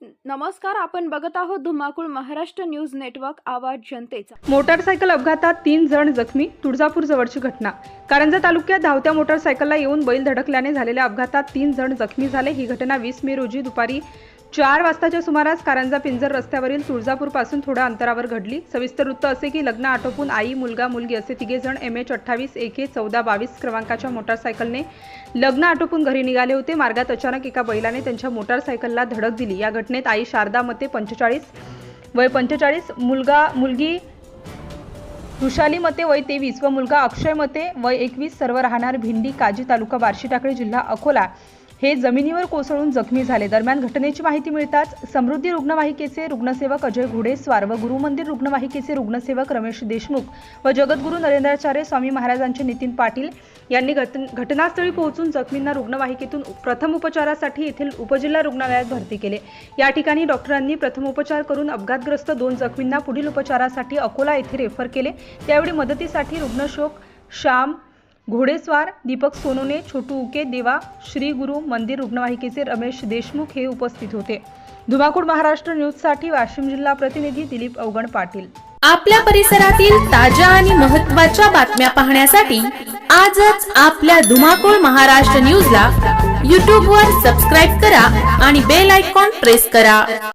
नमस्कार आपण बघत आहोत धुमाकूळ महाराष्ट्र न्यूज नेटवर्क आवाज जनतेचा. मोटारसायकल अपघातात तीन जण जखमी तुळजापूर जवळची घटना. कारंजा तालुक्यात धावत्या मोटारसायकलला येऊन बैल धडकल्याने झालेल्या अपघातात तीन जण जखमी झाले. ही घटना वीस मे रोजी दुपारी चार वाजताच्या सुमारास कारंजा पिंजर रस्त्यावरील तुळजापूरपासून थोड्या अंतरावर घडली. सविस्तर वृत्त असे की लग्न आटोपून आई मुलगा मुलगी असे तिघे जण एम एच अठ्ठावीस एके चौदा बावीस क्रमांकाच्या मोटारसायकलने लग्न आटोपून घरी निघाले होते. मार्गात अचानक एका बैलाने त्यांच्या मोटारसायकलला धडक दिली. या घटनेत आई शारदा मते पंचेचाळीस वय पंचेचाळीस मुलगा मुलगी वृषाली मते वय तेवीस व मुलगा अक्षय मते वय एकवीस. सर्व राहणार भिंडी काजी तालुका बार्शी टाकळी जिल्हा अकोला. हे जमिनीवर कोसळून जखमी झाले. दरम्यान घटनेची माहिती मिळताच समृद्धी रुग्णवाहिकेचे रुग्णसेवक अजय घोडेस्वार व गुरुमंदिर रुग्णवाहिकेचे रुग्णसेवक रमेश देशमुख व जगद्गुरू नरेंद्राचार्य स्वामी महाराजांचे नितीन पाटील यांनी घट घटनास्थळी पोहोचून जखमींना रुग्णवाहिकेतून प्रथम उपचारासाठी येथील उपजिल्हा रुग्णालयात भरती केले. या ठिकाणी डॉक्टरांनी प्रथम उपचार करून अपघातग्रस्त दोन जखमींना पुढील उपचारासाठी अकोला येथे रेफर केले. त्यावेळी मदतीसाठी रुग्णशोक श्याम घोडेस्वार दीपक सोनूने छोटू उके देवा श्री गुरु मंदिर रुग्णवाहिकेचे रमेश देशमुख हे उपस्थित होते. धुमाकूळ महाराष्ट्र न्यूजसाठी वाशिम जिल्हा प्रतिनिधी दिलीप अवगण पाटील. आपल्या परिसरातील ताज्या आणि महत्त्वाच्या बातम्या पाहण्यासाठी आजच आपल्या धुमाकूळ महाराष्ट्र न्यूजला यूट्यूबवर सबस्क्राईब करा आणि बेल आयकॉन प्रेस करा.